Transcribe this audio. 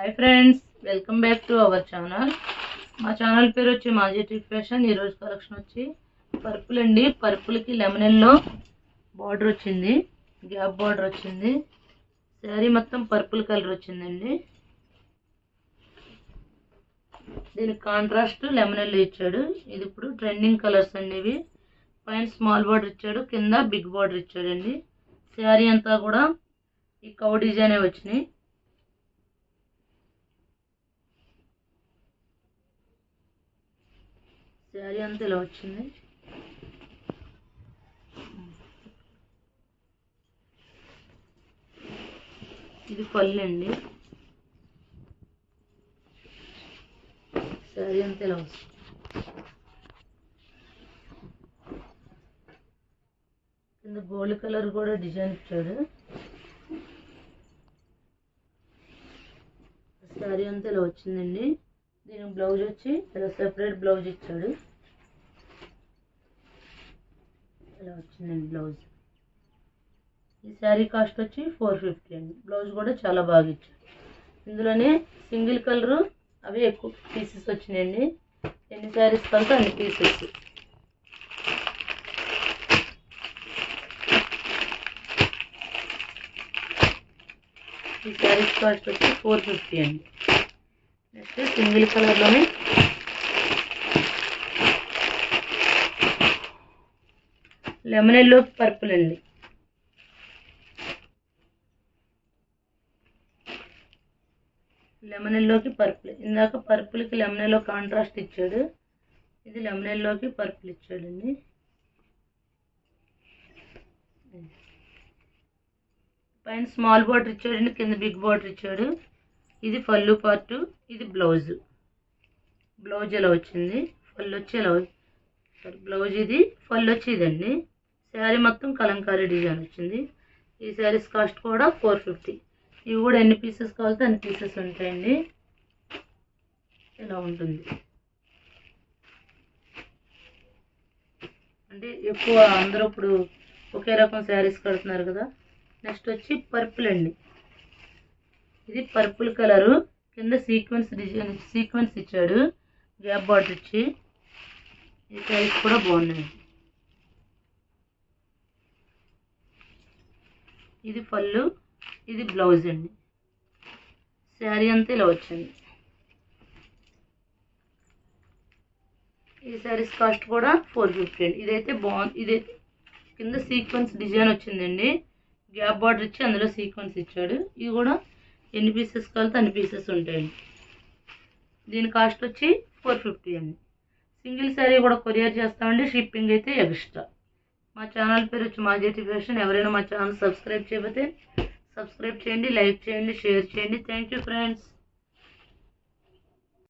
Hi friends welcome back to our channel మా channel పేరు వచ్చి మాజెటిక్ ఫ్యాషన్ ఈరోజు కలెక్షన్ వచ్చి పర్పుల్ అండి. పర్పుల్కి లెమనెల్లో బార్డర్ వచ్చింది. గ్యాప్ బార్డర్ వచ్చింది. శారీ మొత్తం పర్పుల్ కలర్ వచ్చిందండి. దీనికి కాంట్రాస్ట్ లెమనెల్లో ఇచ్చాడు. ఇది ఇప్పుడు ట్రెండింగ్ కలర్స్ అండి ఇవి. పైన స్మాల్ బార్డర్ ఇచ్చాడు. కింద బిగ్ బార్డర్ ఇచ్చాడండి. శారీ అంతా కూడా ఈ కౌ డిజైనే వచ్చినాయి. శారీ అంతా ఇలా వచ్చింది. ఇది పళ్ళు అండి శారీ అంతా ఇలా వస్తుంది. కింద గోల్డ్ కలర్ కూడా డిజైన్ ఇచ్చాడు. శారీ అంతా ఇలా వచ్చిందండి. దీనికి బ్లౌజ్ వచ్చి ఇలా సెపరేట్ బ్లౌజ్ ఇచ్చాడు. ఇలా వచ్చిందండి బ్లౌజ్. ఈ శారీ కాస్ట్ వచ్చి ఫోర్ ఫిఫ్టీ అండి. బ్లౌజ్ కూడా చాలా బాగా ఇచ్చారు. ఇందులోనే సింగిల్ కలరు అవి ఎక్కువ పీసెస్ వచ్చినాయండి. ఎన్ని శారీస్ కలిపి అన్ని పీసెస్. ఈ శారీస్ కాస్ట్ వచ్చి ఫోర్ ఫిఫ్టీ అండి. నెక్స్ట్ సింగిల్ కలర్లోనే లెమన్ ఎల్లో పర్పుల్ అండి. లెమన్ ఎల్లోకి పర్పుల్. ఇందాక పర్పుల్కి లెమన్ ఎల్లో కాంట్రాస్ట్ ఇచ్చాడు. ఇది లెమన్ ఎల్లోకి పర్పుల్ ఇచ్చాడండి. పైన స్మాల్ బార్డర్ ఇచ్చాడండి కింద బిగ్ బార్డర్ ఇచ్చాడు. ఇది ఫల్లు పార్టు ఇది బ్లౌజ్. బ్లౌజ్ ఎలా వచ్చింది? ఫల్ వచ్చి ఎలా సారీ బ్లౌజ్ ఇది ఫల్ వచ్చి ఇదండి. శారీ మొత్తం కలంకారీ డిజైన్ వచ్చింది. ఈ శారీస్ కాస్ట్ కూడా ఫోర్ ఫిఫ్టీ. ఇవి కూడా ఎన్ని పీసెస్ కావాలితే అన్ని పీసెస్ ఉంటాయండి. ఇలా ఉంటుంది? అంటే ఎక్కువ అందరూ ఇప్పుడు ఒకే రకం శారీస్ కడుతున్నారు కదా. నెక్స్ట్ వచ్చి పర్పుల్ అండి. ఇది పర్పుల్ కలరు. కింద సీక్వెన్స్ డిజైన్ సీక్వెన్స్ ఇచ్చాడు. గ్యాప్ బార్డర్ ఇచ్చి. ఈ సైజ్ కూడా బాగున్నాయి ఇది పళ్ళు ఇది బ్లౌజ్ అండి. శారీ అంతా ఇలా వచ్చింది. ఈ శారీస్ కాస్ట్ కూడా ఫోర్ ఫిఫ్టీ అండి. ఇదైతే బాగుంది ఇదైతే కింద సీక్వెన్స్ డిజైన్ వచ్చిందండి. గ్యాప్ బార్డర్ ఇచ్చి అందులో సీక్వెన్స్ ఇచ్చాడు. ఇది కూడా ఎన్ని పీసెస్ కలితే అన్ని పీసెస్ ఉంటాయండి. దీని కాస్ట్ వచ్చి ఫోర్ ఫిఫ్టీ అండి. సింగిల్ శారీ కూడా కొరియర్ చేస్తామండి. షిప్పింగ్ అయితే ఎక్స్ట్రా. మా ఛానల్ పేరు వచ్చి మాజేటి ఫ్యాషన్ ఎవరైనా మా ఛానల్ సబ్స్క్రైబ్ చేయకపోతే సబ్స్క్రైబ్ చేయండి లైక్ చేయండి షేర్ చేయండి. Thank you friends